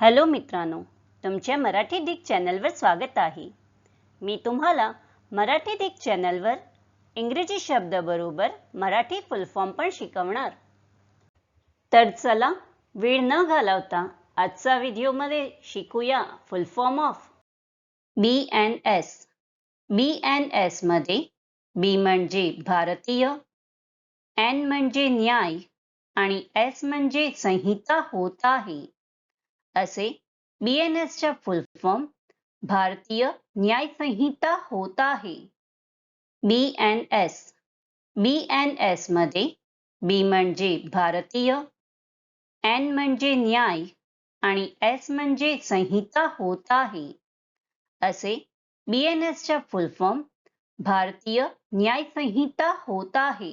Hello मित्रांनो तुमच्या मराठी दिग चॅनलवर स्वागत आहे. मी तुम्हाला मराठी दिग चॅनलवर इंग्रजी शब्दाबरोबर मराठी फुलफॉर्म पण शिकवणार. तर चला वेळ न घालवता आजचा व्हिडिओमध्ये शिकूया full form of B N S B N एसमध्ये बी म्हणजे भारतीय एन म्हणजे न्याय आणि एस म्हणजे संहिता होत आहे. असे बी एन एसच्या फुल फॉर्म भारतीय न्याय संहिता होत आहे. B N S B N एसमध्ये बी म्हणजे भारतीय एन म्हणजे न्याय आणि एस म्हणजे संहिता होत आहे. असे बी एन एसच्या फुल फॉर्म भारतीय न्याय संहिता होत आहे.